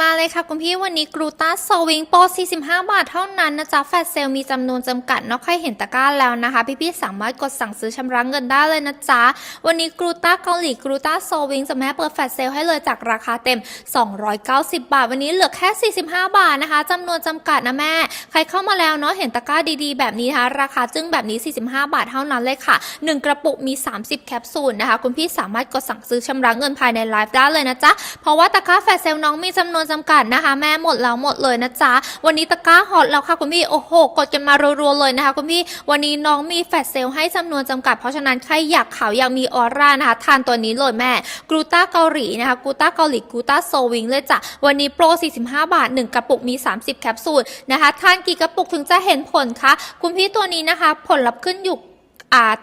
มาเลยค่ะคุณพี่วันนี้กรูตาโซวิงโปร45 บาทเท่านั้นนะจ๊ะแฟลชเซลมีจำนวนจำกัดเนาะใครเห็นตะกร้าแล้วนะคะ พี่ๆสามารถกดสั่งซื้อชำระเงินได้เลยนะจ๊ะวันนี้กรูตาเกาหลีกรูตาโซวิงจะแม่เปิดแฟลชเซลให้เลยจากราคาเต็ม 290 บาท วันนี้เหลือแค่ 45 บาทนะคะจำนวนจำกัดนะแม่ ใครเข้ามาแล้วเนาะเห็นตะกร้าดีๆ แบบนี้นะคะราคาจึ้งแบบนี้ 45 บาทเท่านั้นเลยค่ะ 1 กระปุกมี 30 แคปซูลนะคะคุณพี่สามารถกดสั่งซื้อชำระเงินภายในไลฟ์ได้เลยนะจ๊ะเพราะว่าตะกร้าแฟลชเซลน้องมีจำนวนจำกัดนะคะ แม่หมดแล้วหมดเลยนะจ๊ะ วันนี้ตะกร้าฮอตแล้วค่ะคุณพี่ โอ้โห กดกันมารัวๆเลยนะคะคุณพี่ วันนี้น้องมีแฟลชเซลให้จำนวนจำกัด เพราะฉะนั้นใครอยากขาวอยากมีออร่านะคะ ทานตัวนี้เลยแม่กรูต้าเกาหลีนะคะกรูต้าเกาหลีกรูต้าโซวิงเลยจ้ะ วันนี้โปร 45 บาท 1 กระปุกมี 30 แคปซูลนะคะ ทานกี่กระปุกถึงจะเห็นผลคะ คุณพี่ตัวนี้นะคะ ผลลัพธ์ขึ้นอยู่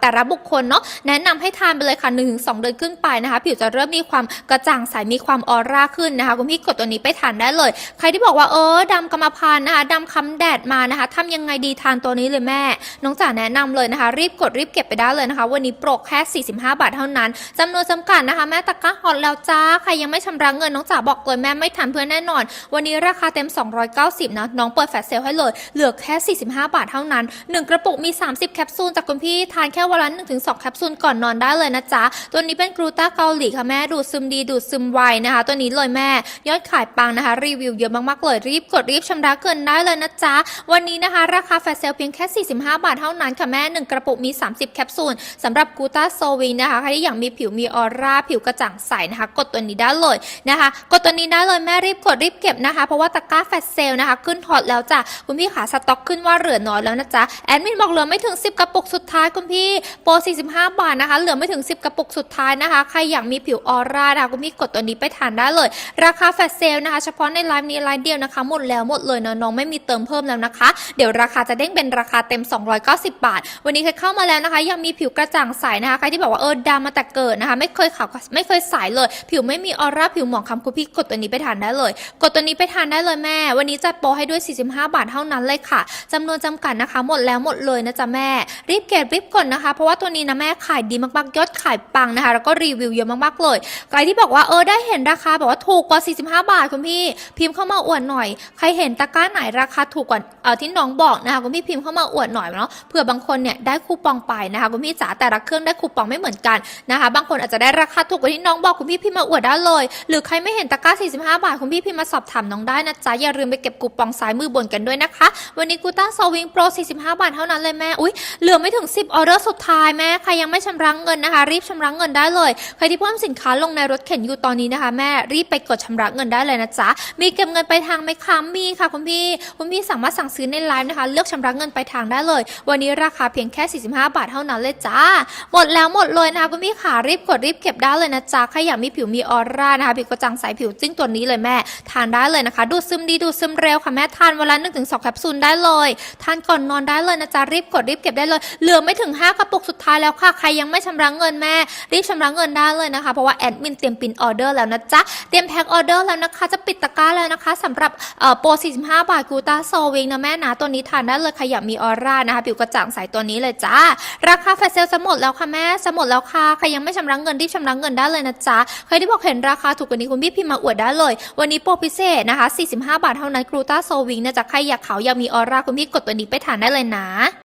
แต่ละบุคคลเนาะแนะนำให้ทานไปเลยค่ะ1นถึงสเดือนขึ้นไปนะคะ ผิวจะเริ่มมีความกระจ่างใสมีความออร่าขึ้นนะคะ คุณพี่กดตัวนี้ไปทานได้เลย ใครที่บอกว่าเออดำกรรมพันธุ์นะคะดำคำแดดมานะคะทำยังไงดีทานตัวนี้เลยแม่ น้องจ๋าแนะนำเลยนะคะ รีบกดรีบเก็บไปได้เลยนะคะ วันนี้โปรแค่ 45 บาทเท่านั้นจำนวนจำกัดนะคะ แม่ตะก้าฮอตแล้วจ้าใครยังไม่ชำระเงินน้องจ๋าบอกเลยแม่ไม่ทันเพื่อนแน่นอน วันนี้ราคาเต็ม 290นะน้องเปิดแฟลชเซลให้เลยเหลือแค่ 45 บาทเท่านั้น 1 กระปุกมี 30 แคปซูลจากคุณพี่ทานแค่วันละ1-2แคปซูลก่อนนอนได้เลยนะจ๊ะ ตัวนี้เป็นกรูต้าเกาหลีค่ะแม่ดูดซึมดีดูดซึมไวนะคะ ตัวนี้เลยแม่ยอดขายปังนะคะ รีวิวเยอะมากๆเลยรีบกดรีบชำระเงินได้เลยนะจ๊ะ วันนี้นะคะ ราคาแฟลชเซลเพียงแค่ 45 บาทเท่านั้นค่ะแม่ 1 กระปุกมี 30 แคปซูลสำหรับกูต้าโซวิงนะคะใครที่อยากมีผิวมีออร่าผิวกระจ่างใสนะคะ กดตัวนี้ได้เลยนะคะ กดตัวนี้ได้เลยแม่รีบกดรีบเก็บนะคะ เพราะว่าตะกร้าแฟลชเซลนะคะ ขึ้นฮอตแล้วจ้ะคุณพี่ขาสต็อกขึ้นว่าเหลือน้อยแล้วนะจ๊ะแอดมินบอกเหลือไม่ถึง 10 กระปุกสุดท้ายคุณพี่โปร 45 บาทนะคะ เหลือไม่ถึง 10 กระปุกสุดท้ายนะคะ ใครอยากมีผิวออร่านะคะคุณพี่กดตัวนี้ไปทานได้เลย ราคาแฟลชเซลนะคะ เฉพาะในไลฟ์นี้ไลฟ์เดียวนะคะ หมดแล้วหมดเลยนะน้องไม่มีเติมเพิ่มแล้วนะคะ เดี๋ยวราคาจะเด้งเป็นราคาเต็ม 290 บาท วันนี้ใครเข้ามาแล้วนะคะ ยังมีผิวกระจ่างใสนะคะ ใครที่บอกว่าเออดำมาแต่เกิดนะคะ ไม่เคยขาวไม่เคยใสเลย ผิวไม่มีออร่าผิวหมองคล้ำคุณพี่กดตัวนี้ไปทานได้เลย กดตัวนี้ไปทานได้เลยแม่ วันนี้จัดโปรให้ด้วย 45 บาทเท่านั้นเลยค่ะจำนวนจำกัดนะคะ หมดแล้วหมดเลยนะจ๊ะแม่ รีบเก็บรีบกดนะคะ เพราะว่าตัวนี้นะแม่ขายดีมากๆยอดขายปังนะคะ แล้วก็รีวิวเยอะมากๆเลยใครที่บอกว่าเออได้เห็นราคาบอกว่าถูกกว่า 45 บาทคุณพี่ พิมพ์เข้ามาอวดหน่อย ใครเห็นตะกร้าไหนราคาถูกกว่าเออที่น้องบอกนะคะคุณพี่พิมพ์เข้ามาอวดหน่อยเนาะเผื่อบางคนเนี่ยได้คูปองไปนะคะคุณพี่จ๋าแต่ละเครื่องได้คูปองไม่เหมือนกันนะคะ บางคนอาจจะได้ราคาถูกกว่าที่น้องบอกคุณพี่พิมพ์มาอวดได้เลย หรือใครไม่เห็นตะกร้า 45 บาทคุณพี่พิมพ์มาสอบถามน้องได้นะจ๊ะอย่าลืมไปเก็บคูปองซ้ายมือบนกันด้วยนะคะ วันนี้กูต้าโซวิงโปร45 บาทเท่านั้นเลยแม่อุ้ยเหลือไม่ถึง 10ออเดอร์สุดท้ายแม่ใครยังไม่ชำระเงินนะคะ รีบชำระเงินได้เลย ใครที่เพิ่มสินค้าลงในรถเข็นอยู่ตอนนี้นะคะ แม่รีบไปกดชำระเงินได้เลยนะจ๊ะมีเก็บเงินไปทางไหมคะมีค่ะคุณพี่คุณพี่สามารถสั่งซื้อในไลน์นะคะ เลือกชำระเงินไปทางได้เลย วันนี้ราคาเพียงแค่ 45 บาทเท่านั้นเลยจ้า หมดแล้วหมดเลยนะคะคุณพี่ขารีบกดรีบเก็บได้เลยนะจ๊ะใครอยากมีผิวมีออร่านะคะผิวกระจ่างใสผิวจิ้งตัวนี้เลยแม่ ทานได้เลยนะคะ ดูดซึมดีดูดซึมเร็วค่ะแม่ทานวันละ1-2ถึงแคปซูลได้เลย ทานก่อนนอนได้เลยนะจ๊ะรีบกดรีบเก็บได้เลยเหลือไม่ถึง5 กระปุกสุดท้ายแล้วค่ะ ใครยังไม่ชำระเงินแม่ รีบชำระเงินได้เลยนะคะ เพราะว่าแอดมินเตรียมปินออเดอร์แล้วนะจ๊ะ เตรียมแพ็คออเดอร์แล้วนะคะ จะปิดตะกร้าแล้วนะคะสำหรับเอ่อโปร 45 บาทกูตาโซวิงนะแม่นะ ตัวนี้ทานได้เลยใครอยากมีออร่านะคะ ผิวกระจ่างใสตัวนี้เลยจ้า ราคาแฟลชเซลจะหมดแล้วค่ะแม่จะหมดแล้วค่ะ ใครยังไม่ชำระเงินรีบชำระเงินได้เลยนะจ๊ะ ใครที่บอกเห็นราคาถูกกว่านี้คุณพี่พิมพ์มาอวดได้เลย วันนี้โปรพิเศษนะคะ 45 บาทเท่านั้นกรูตาโซวิงนะจ๊ะ ใครอยากขาวอยากมีออร่าคุณพี่กดตัวนี้ไปทานได้เลยนะ